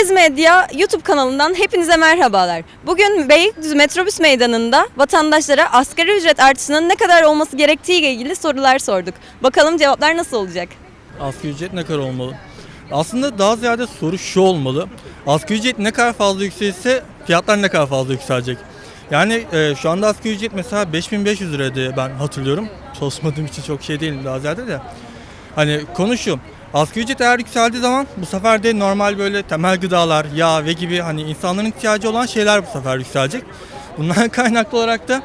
İzmedya YouTube kanalından hepinize merhabalar. Bugün Beylikdüzü Metrobüs Meydanı'nda vatandaşlara asgari ücret artışının ne kadar olması gerektiği ile ilgili sorular sorduk. Bakalım cevaplar nasıl olacak? Asgari ücret ne kadar olmalı? Aslında daha ziyade soru şu olmalı. Asgari ücret ne kadar fazla yükselirse fiyatlar ne kadar fazla yükselecek? Yani e, şu anda asgari ücret mesela 5500 lira diye ben hatırlıyorum. Çalışmadığım için çok şey değilim daha ziyade de. Hani konu şu. Asgari ücret eğer yükseldiği zaman bu sefer de normal böyle temel gıdalar, yağ ve gibi hani insanların ihtiyacı olan şeyler bu sefer yükselecek. Bundan kaynaklı olarak da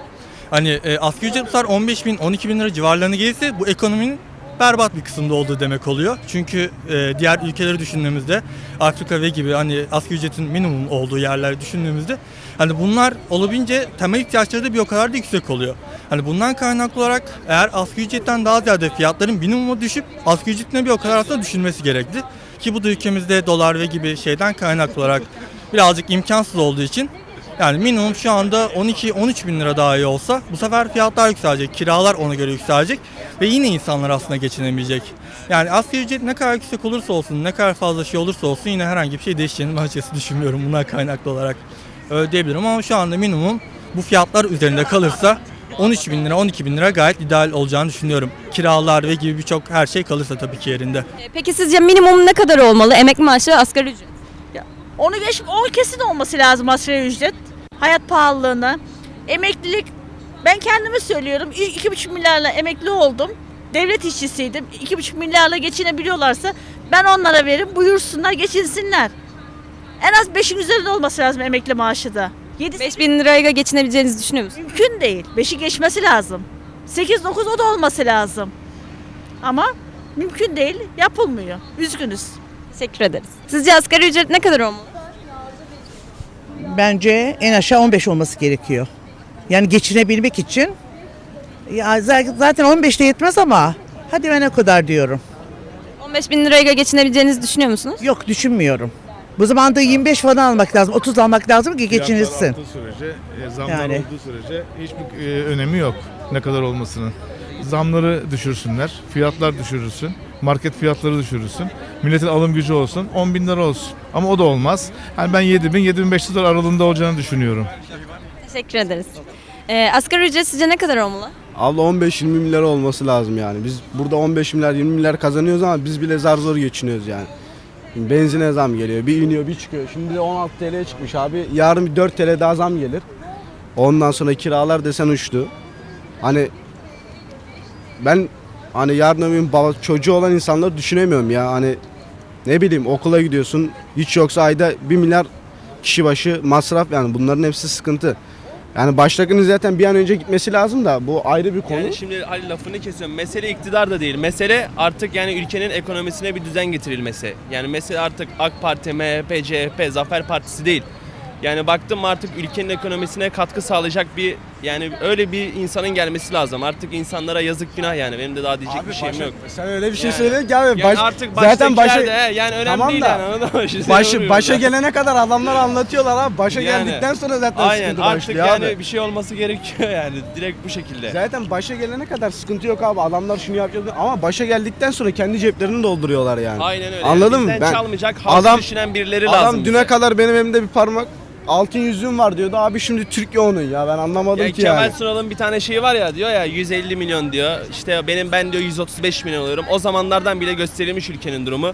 hani e, asgari ücret bu sefer 15 bin, 12 bin lira civarlarına gelirse bu ekonominin berbat bir kısımda olduğu demek oluyor. Çünkü e, diğer ülkeleri düşündüğümüzde Afrika ve gibi hani asgari ücretin minimum olduğu yerler düşündüğümüzde hani bunlar olabildiğince temel ihtiyaçları da bir o kadar da yüksek oluyor. Hani bundan kaynaklı olarak eğer asgari ücretten daha ziyade fiyatların minimuma düşüp asgari ücretine bir o kadar aslında düşülmesi gerekli. Ki bu da ülkemizde dolar ve gibi şeyden kaynaklı olarak birazcık imkansız olduğu için yani minimum şu anda 12-13 bin lira daha iyi olsa bu sefer fiyatlar yükselecek, kiralar ona göre yükselecek ve yine insanlar aslında geçinemeyecek. Yani asgari ücret ne kadar yüksek olursa olsun, ne kadar fazla şey olursa olsun yine herhangi bir şey değişeceğini ben açıkçası düşünmüyorum bundan kaynaklı olarak. Öyle diyebilirim ama şu anda minimum bu fiyatlar üzerinde kalırsa 13 bin lira, 12 bin lira gayet ideal olacağını düşünüyorum. Kiralar ve gibi birçok her şey kalırsa tabii ki yerinde. E, Peki sizce minimum ne kadar olmalı? Emekli maaşı asgari ücret. Onu geç, o kesin olması lazım asgari ücret. Hayat pahalılığına. Emeklilik, ben kendimi söylüyorum. İ- iki buçuk milyarla emekli oldum. Devlet işçisiydim. İki buçuk milyarla geçinebiliyorlarsa ben onlara veririm. Buyursunlar, geçinsinler. En az beşin üzerinde olması lazım emekli maaşı da. 7 5 bin liraya geçinebileceğinizi düşünüyor musunuz? mümkün değil. Beşi geçmesi lazım. 8-9 o da olması lazım. Ama mümkün değil, yapılmıyor. Üzgünüz. Teşekkür ederiz. Sizce asgari ücret ne kadar olmalı? Bence en aşağı 15 olması gerekiyor. Yani geçinebilmek için. Ya zaten 15 de yetmez ama hadi ben o kadar diyorum. 15 bin liraya geçinebileceğinizi düşünüyor musunuz? Yok düşünmüyorum. Bu zamanda 25 falan almak lazım, 30 almak lazım ki geçinilsin. Fiyatlar arttığı sürece, e, zamlar Yani. olduğu sürece hiçbir e, önemi yok ne kadar olmasının. Zamları düşürsünler, fiyatlar düşürürsün, market fiyatları düşürürsün. Milletin alım gücü olsun, 10 bin lira olsun. Ama o da olmaz. Yani ben 7 bin, 7500 lira aralığında olacağını düşünüyorum. Teşekkür ederiz. E, asgari ücret sizce ne kadar olmalı? Abla 15-20 milyar olması lazım yani. Biz burada 15 milyar 20 milyar kazanıyoruz ama biz bile zar zor geçiniyoruz yani. Benzine zam geliyor. Bir iniyor bir çıkıyor. Şimdi de 16 TL'ye çıkmış abi. Yarın bir 4 TL daha zam gelir. Ondan sonra kiralar desen uçtu. Hani ben hani yarın öbür baba, çocuğu olan insanları düşünemiyorum ya. Hani ne bileyim okula gidiyorsun. Hiç yoksa ayda 1 milyar kişi başı masraf yani bunların hepsi sıkıntı. Yani baştakinin zaten bir an önce gitmesi lazım da bu ayrı bir konu. Yani şimdi Ali lafını kesiyorum. Mesele iktidar da değil. Mesele artık yani ülkenin ekonomisine bir düzen getirilmesi. Yani mesele artık AK Parti, MHP, CHP, Zafer Partisi değil. Yani baktım artık ülkenin ekonomisine katkı sağlayacak bir yani öyle bir insanın gelmesi lazım. Artık insanlara yazık günah yani. Benim de daha diyecek bir şeyim yok. Sen öyle bir şey Yani- söyle abi. Yani baş- artık zaten başa, de he, yani önemli Tamam değil da, yani. anladın mı? Şimdi başı, başa burada. gelene kadar adamlar anlatıyorlar abi. Başa Yani. geldikten sonra zaten Aynen sıkıntı artık başlıyor yani abi. bir şey olması gerekiyor yani. Direkt bu şekilde. Zaten başa gelene kadar sıkıntı yok abi. Adamlar şunu yapacak ama başa geldikten sonra kendi ceplerini dolduruyorlar yani. Aynen öyle. Anladın mı? Bizden Ben- çalmayacak, halkı Adam- düşünen birileri Adam lazım. düne bize. kadar benim elimde bir parmak altın yüzüğüm var diyordu. Abi şimdi Türkiye onun ya. Ben anlamadım Ya ki Kemal yani. Sunal'ın bir tane şeyi var ya diyor ya 150 milyon diyor. İşte benim ben diyor 135 milyon alıyorum. O zamanlardan bile gösterilmiş ülkenin durumu.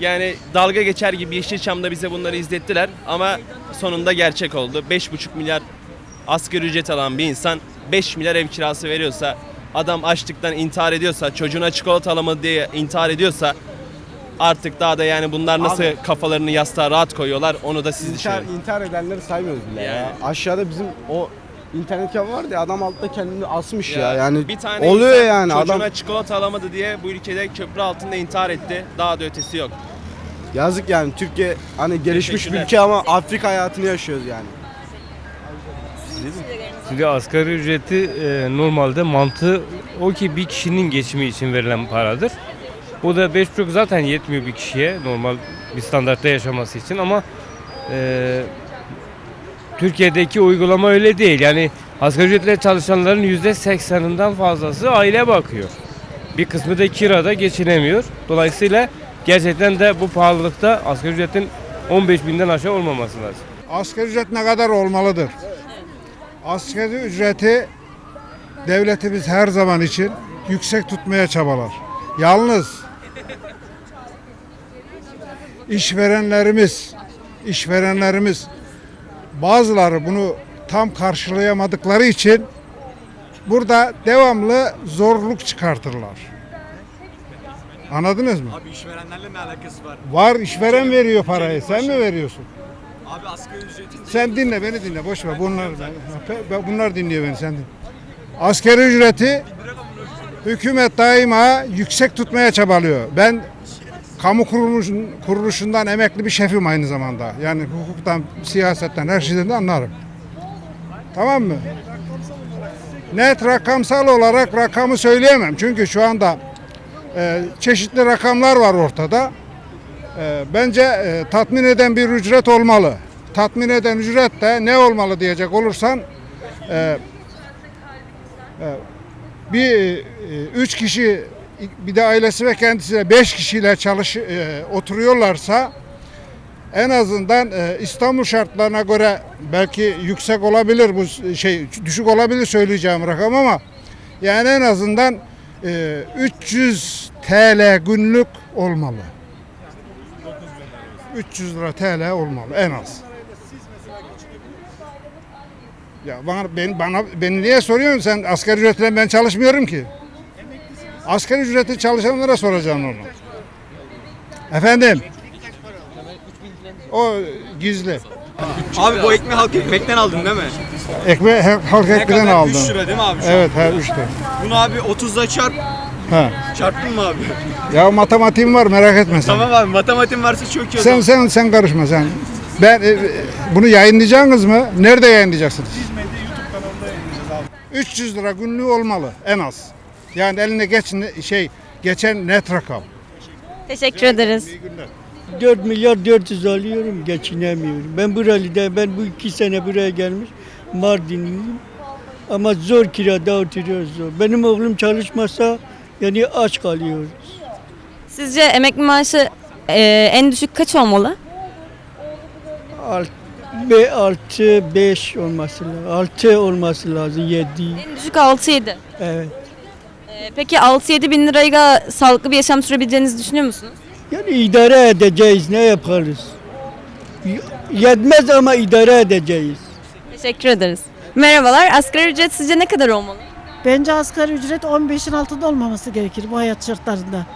Yani dalga geçer gibi Yeşilçam'da bize bunları izlettiler ama sonunda gerçek oldu. 5,5 milyar asgari ücret alan bir insan 5 milyar ev kirası veriyorsa, adam açlıktan intihar ediyorsa, çocuğuna çikolata alamadı diye intihar ediyorsa artık daha da yani bunlar nasıl Abi- kafalarını yastığa rahat koyuyorlar onu da siz İntihar, düşünün. intihar edenleri saymıyoruz bile ya. Yani. Aşağıda bizim o internet kafe vardı ya adam altta kendini asmış ya. Ya Yani bir tane oluyor insan yani çocuğuna adam çikolata alamadı diye bu ülkede köprü altında intihar etti. Daha da ötesi yok. yazık yani Türkiye hani gelişmiş bir Teşekkürler. ülke ama Afrika hayatını yaşıyoruz yani. Şimdi asgari ücreti e, normalde mantığı o ki bir kişinin geçimi için verilen paradır. Bu da 5,5 zaten yetmiyor bir kişiye normal bir standartta yaşaması için ama e, Türkiye'deki uygulama öyle değil. Yani asgari ücretle çalışanların %80'inden fazlası aile bakıyor. Bir kısmı da kirada geçinemiyor. Dolayısıyla gerçekten de bu pahalılıkta asgari ücretin 15 binden aşağı olmaması lazım. Asgari ücret ne kadar olmalıdır? Asgari ücreti devletimiz her zaman için yüksek tutmaya çabalar. Yalnız işverenlerimiz, işverenlerimiz bazıları bunu tam karşılayamadıkları için burada devamlı zorluk çıkartırlar. Anladınız mı? Abi işverenlerle ne alakası var? Var işveren veriyor parayı. Sen mi veriyorsun? Abi asgari ücretin Sen dinle beni dinle boş ver bunlar bunlar dinliyor beni sen dinle. Asgari ücreti hükümet daima yüksek tutmaya çabalıyor. Ben kamu kuruluşun, kuruluşundan emekli bir şefim aynı zamanda. Yani hukuktan, siyasetten, her şeyden de anlarım. Tamam mı? Net rakamsal olarak rakamı söyleyemem. Çünkü şu anda e, çeşitli rakamlar var ortada. E, bence e, tatmin eden bir ücret olmalı. Tatmin eden ücret de ne olmalı diyecek olursan e, e, bir e, üç kişi bir de ailesi ve kendisi beş kişiyle çalış e, oturuyorlarsa en azından e, İstanbul şartlarına göre belki yüksek olabilir bu şey düşük olabilir söyleyeceğim rakam ama yani en azından e, 300 TL günlük olmalı. 300 lira TL olmalı en az. Ya bana ben bana beni niye soruyorsun sen asgari ücretle ben çalışmıyorum ki. Asgari ücreti çalışanlara soracaksın onu. Efendim? O gizli. Abi bu ekmeği halk ekmekten aldın değil mi? Ekmeği he- halk ekmeden kadar? aldım. 3 lira değil mi abi şu an? Evet her üçte. Bunu abi 30'da çarp. Ha. Çarptın mı abi? Ya matematiğim var merak etme sen. tamam abi matematiğin varsa çok iyi o Sen zaman. sen sen karışma sen. Ben e, e, bunu yayınlayacaksınız mı? Nerede yayınlayacaksınız? 300 lira günlüğü olmalı en az. Yani eline geç, şey geçen net rakam. Teşekkür ederiz. 4 milyar 400 alıyorum geçinemiyorum. Ben buralıda ben bu iki sene buraya gelmiş Mardinliyim. Ama zor kirada oturuyoruz zor. Benim oğlum çalışmasa yani aç kalıyoruz. Sizce emekli maaşı e, en düşük kaç olmalı? 6 6 5 olması lazım. 6 olması lazım 7. En düşük 6-7. Evet. E, peki 6-7 bin lirayla sağlıklı bir yaşam sürebileceğinizi düşünüyor musunuz? Yani idare edeceğiz ne yaparız? Yetmez ama idare edeceğiz. Teşekkür ederiz. Merhabalar. Asgari ücret sizce ne kadar olmalı? Bence asgari ücret 15'in altında olmaması gerekir bu hayat şartlarında.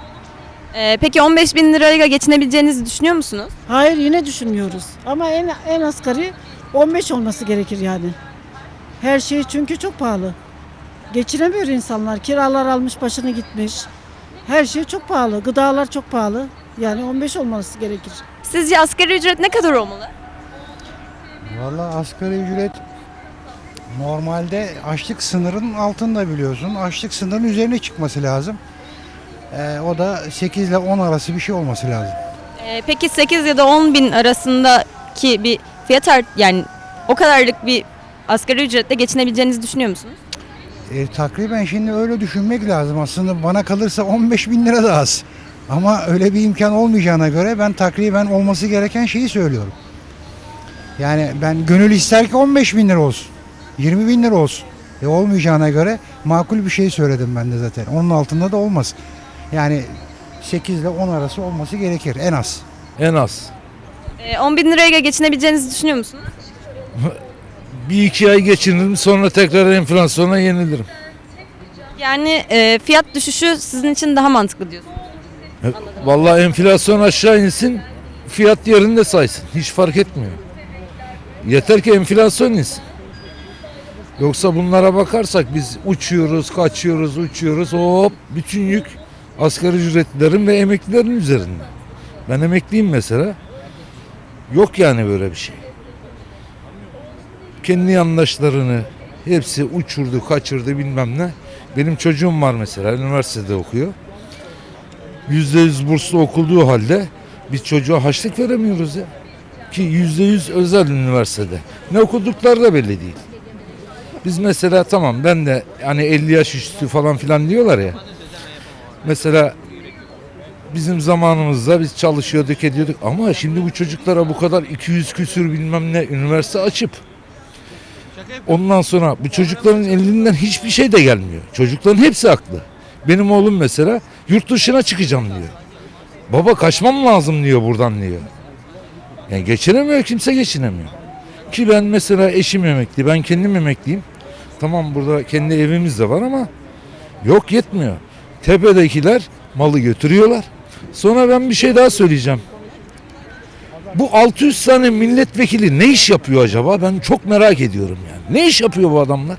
E, peki 15 bin lirayla geçinebileceğinizi düşünüyor musunuz? Hayır yine düşünmüyoruz. Ama en en asgari 15 olması gerekir yani. Her şey çünkü çok pahalı. Geçinemiyor insanlar. Kiralar almış başını gitmiş. Her şey çok pahalı. Gıdalar çok pahalı. Yani 15 olması gerekir. Sizce asgari ücret ne kadar olmalı? Valla asgari ücret normalde açlık sınırının altında biliyorsun. Açlık sınırının üzerine çıkması lazım. Ee, o da 8 ile 10 arası bir şey olması lazım. E, peki 8 ya da 10 bin arasındaki bir fiyat art yani o kadarlık bir asgari ücretle geçinebileceğinizi düşünüyor musunuz? Ee, takriben şimdi öyle düşünmek lazım. Aslında bana kalırsa 15 bin lira da az. Ama öyle bir imkan olmayacağına göre ben takriben olması gereken şeyi söylüyorum. Yani ben gönül ister ki 15 bin lira olsun. 20 bin lira olsun. E olmayacağına göre makul bir şey söyledim ben de zaten. Onun altında da olmaz. Yani 8 ile 10 arası olması gerekir en az. En az. E, 10 bin lirayla geçinebileceğinizi düşünüyor musunuz? Bir iki ay geçiririm sonra tekrar enflasyona yenilirim. Yani e, fiyat düşüşü sizin için daha mantıklı diyorsunuz. Vallahi enflasyon aşağı insin fiyat yerinde saysın. Hiç fark etmiyor. Yeter ki enflasyon insin. Yoksa bunlara bakarsak biz uçuyoruz, kaçıyoruz, uçuyoruz. Hop bütün yük asgari ücretlilerin ve emeklilerin üzerinde. Ben emekliyim mesela. Yok yani böyle bir şey. Kendi yandaşlarını hepsi uçurdu, kaçırdı bilmem ne. Benim çocuğum var mesela üniversitede okuyor. Yüzde yüz burslu okulduğu halde biz çocuğa haçlık veremiyoruz ya. Ki yüzde yüz özel üniversitede. Ne okudukları da belli değil. Biz mesela tamam ben de hani 50 yaş üstü falan filan diyorlar ya. Mesela bizim zamanımızda biz çalışıyorduk ediyorduk ama şimdi bu çocuklara bu kadar 200 küsür bilmem ne üniversite açıp ondan sonra bu çocukların elinden hiçbir şey de gelmiyor. Çocukların hepsi haklı. Benim oğlum mesela yurt dışına çıkacağım diyor. Baba kaçmam lazım diyor buradan diyor. Yani geçinemiyor kimse geçinemiyor. Ki ben mesela eşim emekli ben kendim emekliyim. Tamam burada kendi evimiz de var ama yok yetmiyor. Tepedekiler malı götürüyorlar. Sonra ben bir şey daha söyleyeceğim. Bu 600 tane milletvekili ne iş yapıyor acaba? Ben çok merak ediyorum yani. Ne iş yapıyor bu adamlar?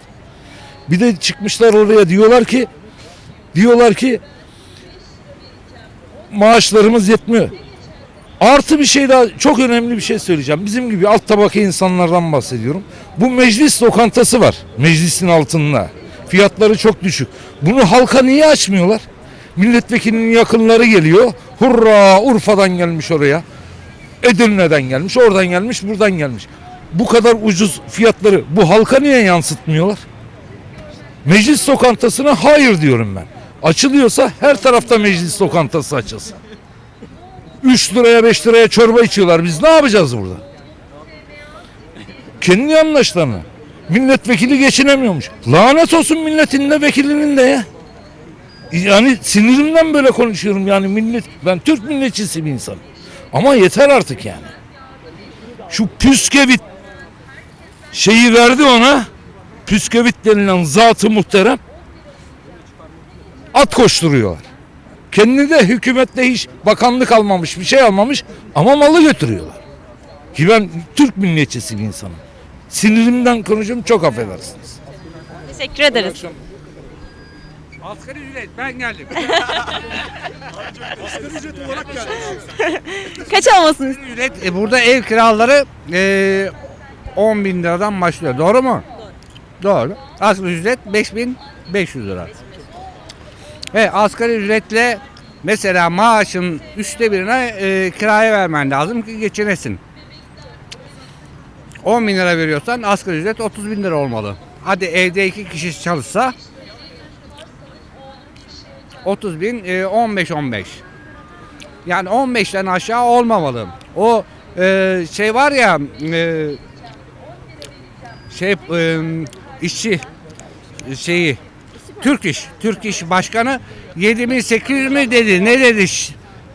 Bir de çıkmışlar oraya diyorlar ki diyorlar ki maaşlarımız yetmiyor. Artı bir şey daha çok önemli bir şey söyleyeceğim. Bizim gibi alt tabaka insanlardan bahsediyorum. Bu meclis lokantası var. Meclisin altında. Fiyatları çok düşük. Bunu halka niye açmıyorlar? Milletvekilinin yakınları geliyor. Hurra Urfa'dan gelmiş oraya. Edirne'den gelmiş, oradan gelmiş, buradan gelmiş. Bu kadar ucuz fiyatları bu halka niye yansıtmıyorlar? Meclis lokantasına hayır diyorum ben. Açılıyorsa her tarafta meclis lokantası açılsın. 3 liraya 5 liraya çorba içiyorlar. Biz ne yapacağız burada? Kendi yandaşlarına. Milletvekili geçinemiyormuş. Lanet olsun milletin de vekilinin de ya. Yani sinirimden böyle konuşuyorum yani millet. Ben Türk milletçisi bir insanım. Ama yeter artık yani. Şu püskevit şeyi verdi ona. Püskevit denilen zatı muhterem. At koşturuyorlar. Kendi de hükümette hiç bakanlık almamış bir şey almamış ama malı götürüyorlar. Ki ben Türk milliyetçisi bir insanım. Sinirimden konuşuyorum çok affedersiniz. Teşekkür ederiz. Asgari ücret ben geldim. Kaç olmasını ücret e, burada ev kiraları e, 10 bin liradan başlıyor. Doğru mu? Doğru. Asgari ücret 5500 lira. Ve asgari ücretle mesela maaşın üçte birine e, kiraya vermen lazım ki geçinesin. 10 bin lira veriyorsan asgari ücret 30 bin lira olmalı. Hadi evde iki kişi çalışsa 30 bin e, 15-15. Yani 15'ten aşağı olmamalı. O e, şey var ya e, şey e, işçi şeyi Türk İş, Türk İş Başkanı 7800 mi dedi? Ne dedi?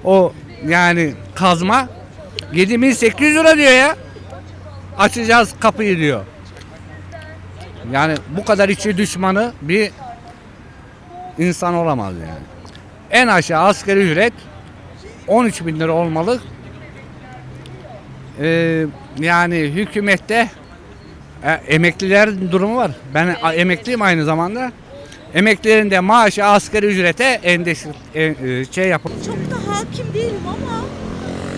O yani kazma 7800 lira diyor ya. Açacağız kapıyı diyor. Yani bu kadar içi düşmanı bir insan olamaz yani. En aşağı asgari ücret 13 bin lira olmalı. Ee, yani hükümette e, emeklilerin durumu var. Ben a- emekliyim aynı zamanda. Emeklilerin de maaşı asgari ücrete endeş e, e, şey yapın. Çok da hakim değilim ama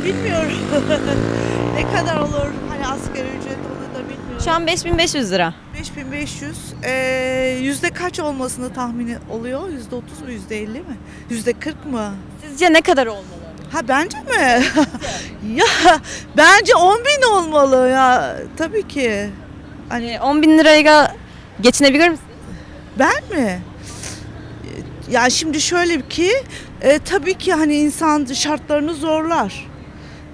bilmiyorum ne kadar olur hani asgari ücret onu da bilmiyorum. Şu an 5500 lira. 5500 ee, yüzde kaç olmasını tahmini oluyor? Yüzde 30 mu yüzde 50 mi? Yüzde 40 mı? Sizce ne kadar olmalı? Ha bence mi? ya bence 10 bin olmalı ya tabii ki. Hani 10 bin liraya geçinebilir misiniz? Ben mi? Ya şimdi şöyle ki e, tabii ki hani insan şartlarını zorlar.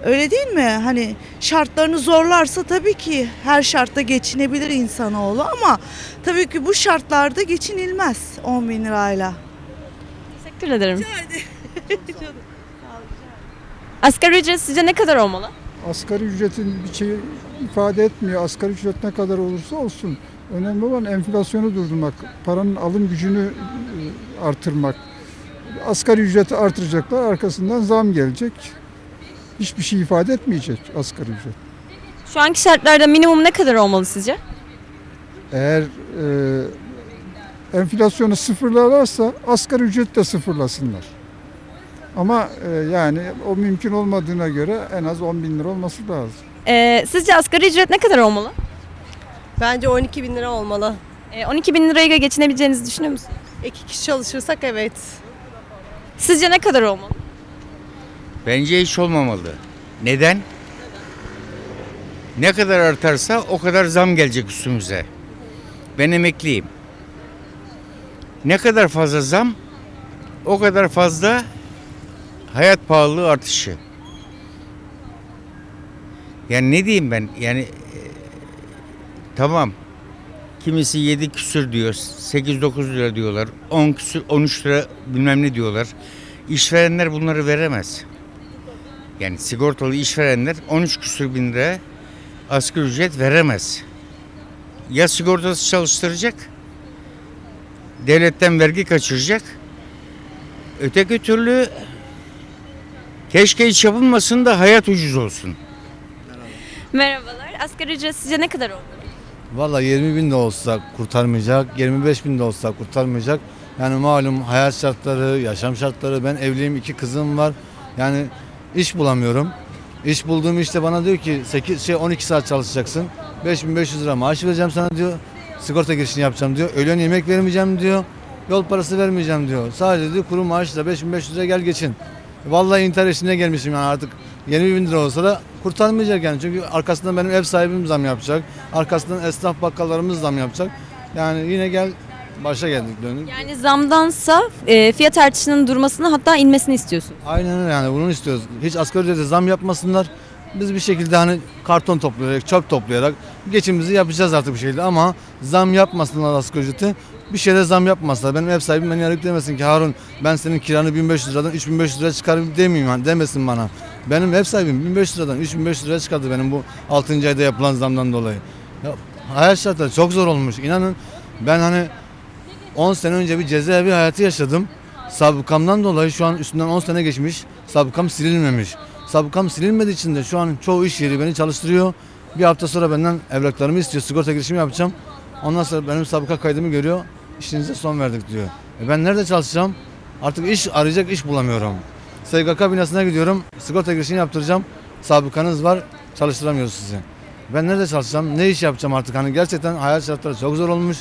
Öyle değil mi? Hani şartlarını zorlarsa tabii ki her şartta geçinebilir insanoğlu ama tabii ki bu şartlarda geçinilmez 10 bin lirayla. Teşekkür ederim. Asgari ücret sizce ne kadar olmalı? Asgari ücretin bir şey ifade etmiyor. Asgari ücret ne kadar olursa olsun. Önemli olan enflasyonu durdurmak, paranın alım gücünü e, artırmak. Asgari ücreti artıracaklar, arkasından zam gelecek. Hiçbir şey ifade etmeyecek asgari ücret. Şu anki şartlarda minimum ne kadar olmalı sizce? Eğer e, enflasyonu sıfırlarlarsa asgari ücret de sıfırlasınlar. Ama e, yani o mümkün olmadığına göre en az 10 bin lira olması lazım. Ee, sizce asgari ücret ne kadar olmalı? Bence 12 bin lira olmalı. Ee, 12 bin liraya geçinebileceğinizi düşünüyor musunuz? İki kişi çalışırsak evet. Sizce ne kadar olmalı? Bence hiç olmamalı. Neden? Ne kadar artarsa o kadar zam gelecek üstümüze. Ben emekliyim. Ne kadar fazla zam o kadar fazla hayat pahalılığı artışı. Yani ne diyeyim ben? Yani e, tamam. Kimisi 7 küsür diyor, 8-9 lira diyorlar, 10 küsür, 13 lira bilmem ne diyorlar. İşverenler bunları veremez. Yani sigortalı işverenler 13 küsür bin lira asgari ücret veremez. Ya sigortası çalıştıracak, devletten vergi kaçıracak. Öteki türlü keşke hiç yapılmasın da hayat ucuz olsun. Merhabalar. Asgari ücret sizce ne kadar olmalı? Valla 20 bin de olsa kurtarmayacak, 25 bin de olsa kurtarmayacak. Yani malum hayat şartları, yaşam şartları, ben evliyim, iki kızım var. Yani iş bulamıyorum. İş bulduğum işte bana diyor ki 8 şey 12 saat çalışacaksın. 5500 lira maaş vereceğim sana diyor. Sigorta girişini yapacağım diyor. Öğlen yemek vermeyeceğim diyor. Yol parası vermeyeceğim diyor. Sadece diyor kuru maaşla 5500 lira gel geçin. Vallahi intihar eşiğine gelmişim yani artık 20 bin lira olsa da kurtarmayacak yani. Çünkü arkasından benim ev sahibim zam yapacak. Arkasından esnaf bakkallarımız zam yapacak. Yani yine gel başa geldik dönük. Yani zamdansa e, fiyat artışının durmasını hatta inmesini istiyorsun. Aynen öyle yani bunu istiyoruz. Hiç asgari ücrete zam yapmasınlar. Biz bir şekilde hani karton toplayarak, çöp toplayarak geçimimizi yapacağız artık bir şekilde ama zam yapmasınlar asgari ücreti. Bir şeyde zam yapmazlar. Benim ev sahibim beni arayıp demesin ki Harun ben senin kiranı 1500 liradan 3500 liraya çıkarayım demeyeyim yani demesin bana. Benim ev sahibim 1500 liradan 3500 liraya çıkardı benim bu 6. ayda yapılan zamdan dolayı. Ya, hayat şartları çok zor olmuş. İnanın ben hani 10 sene önce bir cezaevi hayatı yaşadım. Sabıkamdan dolayı şu an üstünden 10 sene geçmiş. Sabıkam silinmemiş. Sabıkam silinmediği için de şu an çoğu iş yeri beni çalıştırıyor. Bir hafta sonra benden evraklarımı istiyor. Sigorta girişimi yapacağım. Ondan sonra benim sabıka kaydımı görüyor. İşinize son verdik diyor. E ben nerede çalışacağım? Artık iş arayacak iş bulamıyorum. SGK binasına gidiyorum. Sigorta girişini yaptıracağım. Sabıkanız var. Çalıştıramıyoruz sizi. Ben nerede çalışacağım? Ne iş yapacağım artık? Hani gerçekten hayat şartları çok zor olmuş.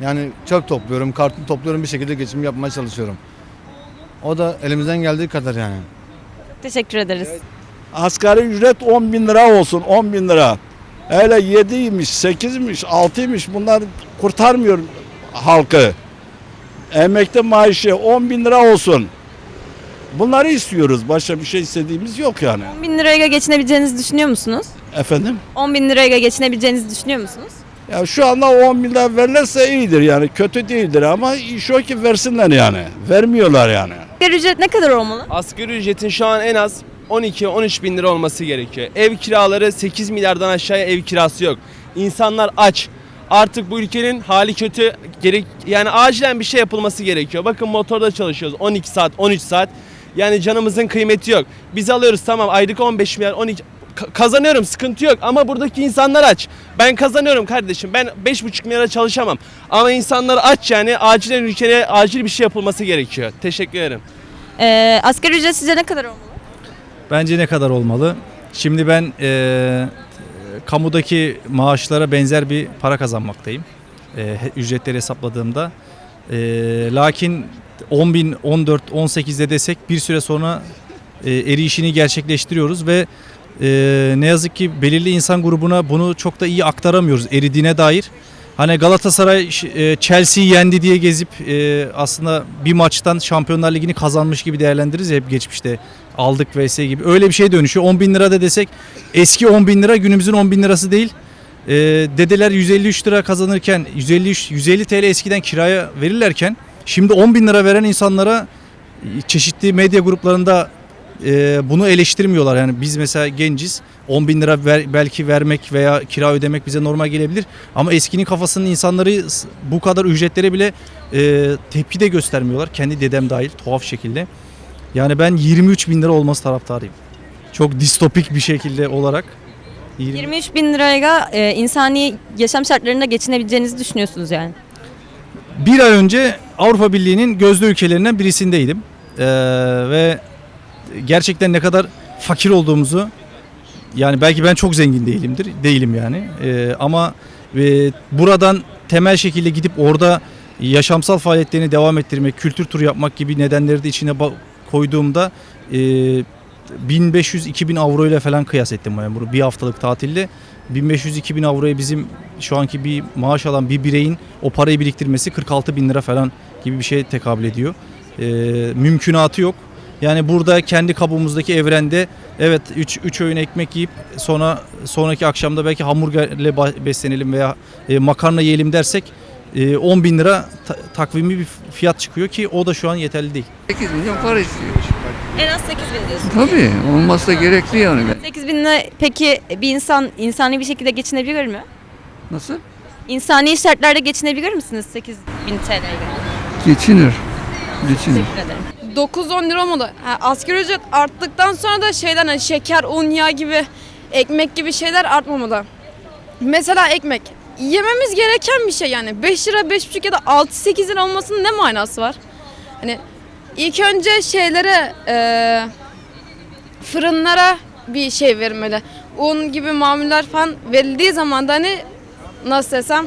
Yani çöp topluyorum, karton topluyorum bir şekilde geçim yapmaya çalışıyorum. O da elimizden geldiği kadar yani. Teşekkür ederiz. Asgari ücret 10 bin lira olsun 10 bin lira. Öyle 7'ymiş 8'miş 6'ymış bunlar kurtarmıyor halkı. Emekli maaşı 10 bin lira olsun. Bunları istiyoruz. Başka bir şey istediğimiz yok yani. 10 bin liraya geçinebileceğinizi düşünüyor musunuz? Efendim? 10 bin liraya geçinebileceğinizi düşünüyor musunuz? Ya şu anda 10 bin lira verirlerse iyidir yani. Kötü değildir ama iş o ki versinler yani. Vermiyorlar yani. Asgari ücret ne kadar olmalı? Asgari ücretin şu an en az 12-13 bin lira olması gerekiyor. Ev kiraları 8 milyardan aşağıya ev kirası yok. İnsanlar aç. Artık bu ülkenin hali kötü. Gerek yani acilen bir şey yapılması gerekiyor. Bakın motorda çalışıyoruz 12 saat, 13 saat. Yani canımızın kıymeti yok. Biz alıyoruz tamam aylık 15 milyar, 12 Ka- kazanıyorum sıkıntı yok ama buradaki insanlar aç. Ben kazanıyorum kardeşim. Ben 5,5 milyara çalışamam. Ama insanlar aç yani acilen ülkeye acil bir şey yapılması gerekiyor. Teşekkür ederim. Ee, asgari ücret sizce ne kadar olmalı? Bence ne kadar olmalı? Şimdi ben eee, kamudaki maaşlara benzer bir para kazanmaktayım. Eee, ücretleri hesapladığımda. Eee, lakin 10 bin, 14, 18'de desek bir süre sonra eee, erişini gerçekleştiriyoruz ve eee, ne yazık ki belirli insan grubuna bunu çok da iyi aktaramıyoruz eridiğine dair. Hani Galatasaray e, Chelsea'yi yendi diye gezip e, aslında bir maçtan Şampiyonlar Ligi'ni kazanmış gibi değerlendiririz ya hep geçmişte aldık vs gibi. Öyle bir şey dönüşüyor. 10 bin lira da desek eski 10 bin lira günümüzün 10 bin lirası değil. E, dedeler 153 lira kazanırken 150, 150 TL eskiden kiraya verirlerken şimdi 10 bin lira veren insanlara e, çeşitli medya gruplarında e, bunu eleştirmiyorlar. Yani biz mesela genciz 10 bin lira ver- belki vermek veya kira ödemek bize normal gelebilir. Ama eskinin kafasının insanları bu kadar ücretlere bile e, tepki de göstermiyorlar. Kendi dedem dahil tuhaf şekilde. Yani ben 23 bin lira olması taraftarıyım. Çok distopik bir şekilde olarak. 20 23 bin liraya e, insani yaşam şartlarında geçinebileceğinizi düşünüyorsunuz yani. Bir ay önce Avrupa Birliği'nin gözde ülkelerinden birisindeydim. Ee, ve gerçekten ne kadar fakir olduğumuzu yani belki ben çok zengin değilimdir. Değilim yani. Ee, ama e, buradan temel şekilde gidip orada yaşamsal faaliyetlerini devam ettirmek, kültür turu yapmak gibi nedenleri de içine koyduğumda e, 1500-2000 avro ile falan kıyas ettim bunu bir haftalık tatilde. 1500-2000 avroya bizim şu anki bir maaş alan bir bireyin o parayı biriktirmesi 46 bin lira falan gibi bir şeye tekabül ediyor. Ee, mümkünatı yok. Yani burada kendi kabuğumuzdaki evrende evet 3 3 öğün ekmek yiyip sonra sonraki akşamda belki hamburgerle beslenelim veya e, makarna yiyelim dersek e, 10 bin lira ta- takvimi bir fiyat çıkıyor ki o da şu an yeterli değil. 8 milyon para istiyor. En az 8 bin diyorsun. Tabii olması da gerekli yani. 8 binle peki bir insan insani bir şekilde geçinebilir mi? Nasıl? İnsani şartlarda geçinebilir misiniz 8 bin TL ile? Geçinir. Geçinir. Teşekkür ederim. 9-10 lira olmadı. Ha, asgari ücret arttıktan sonra da şeyden hani şeker, un, yağ gibi ekmek gibi şeyler artmamalı. Mesela ekmek. Yememiz gereken bir şey yani. 5 lira, 5,5 ya da 6-8 lira olmasının ne manası var? Hani ilk önce şeylere eee, fırınlara bir şey verilmeli. Un gibi mamuller falan verildiği zaman da hani nasıl desem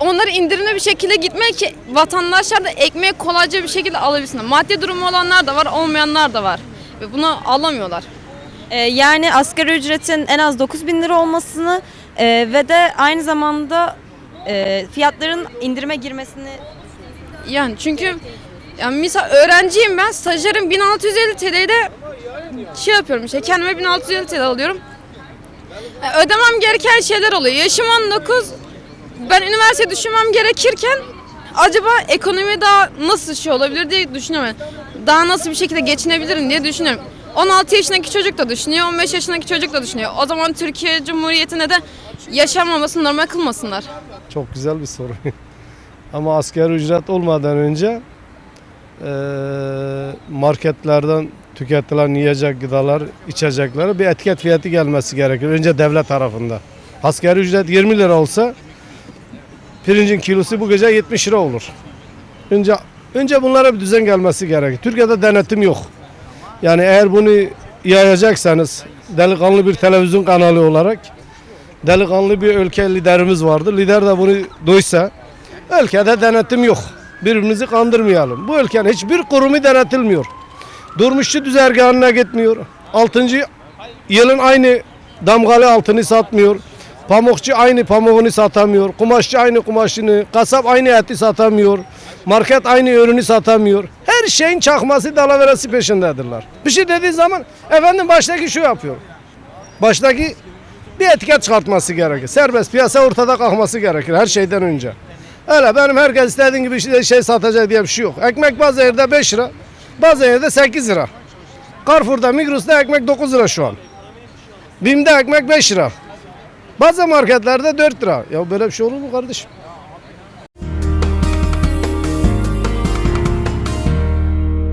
onları indirimli bir şekilde gitmek ki vatandaşlar da ekmeği kolayca bir şekilde alabilsinler. Maddi durumu olanlar da var, olmayanlar da var. Ve bunu alamıyorlar. Ee, yani asgari ücretin en az 9 bin lira olmasını e, ve de aynı zamanda e, fiyatların indirime girmesini Yani çünkü yani misal öğrenciyim ben, stajyerim 1650 TL'de şey yapıyorum işte kendime 1650 TL alıyorum. Yani ödemem gereken şeyler oluyor. Yaşım 19, ben üniversite düşünmem gerekirken acaba ekonomi daha nasıl şey olabilir diye düşünüyorum. Daha nasıl bir şekilde geçinebilirim diye düşünüyorum. 16 yaşındaki çocuk da düşünüyor, 15 yaşındaki çocuk da düşünüyor. O zaman Türkiye Cumhuriyeti'ne de yaşanmamasını normal kılmasınlar. Çok güzel bir soru. Ama asgari ücret olmadan önce marketlerden tüketilen yiyecek gıdalar, içecekleri bir etiket fiyatı gelmesi gerekir. Önce devlet tarafında. Asgari ücret 20 lira olsa pirincin kilosu bu gece 70 lira olur. Önce önce bunlara bir düzen gelmesi gerekir. Türkiye'de denetim yok. Yani eğer bunu yayacaksanız delikanlı bir televizyon kanalı olarak delikanlı bir ülke liderimiz vardı. Lider de bunu duysa ülkede denetim yok. Birbirimizi kandırmayalım. Bu ülkenin hiçbir kurumu denetilmiyor. Durmuşçu düzergahına gitmiyor. Altıncı yılın aynı damgalı altını satmıyor. Pamukçu aynı pamuğunu satamıyor. Kumaşçı aynı kumaşını, kasap aynı eti satamıyor. Market aynı ürünü satamıyor. Her şeyin çakması dalaveresi peşindedirler. Bir şey dediği zaman efendim baştaki şu yapıyor. Baştaki bir etiket çıkartması gerekir. Serbest piyasa ortada kalkması gerekir her şeyden önce. Öyle benim herkes istediğin gibi şey, şey satacak diye bir şey yok. Ekmek bazı yerde 5 lira, bazı yerde 8 lira. Carrefour'da, Migros'ta ekmek 9 lira şu an. Bim'de ekmek 5 lira. Bazı marketlerde 4 lira. Ya böyle bir şey olur mu kardeşim?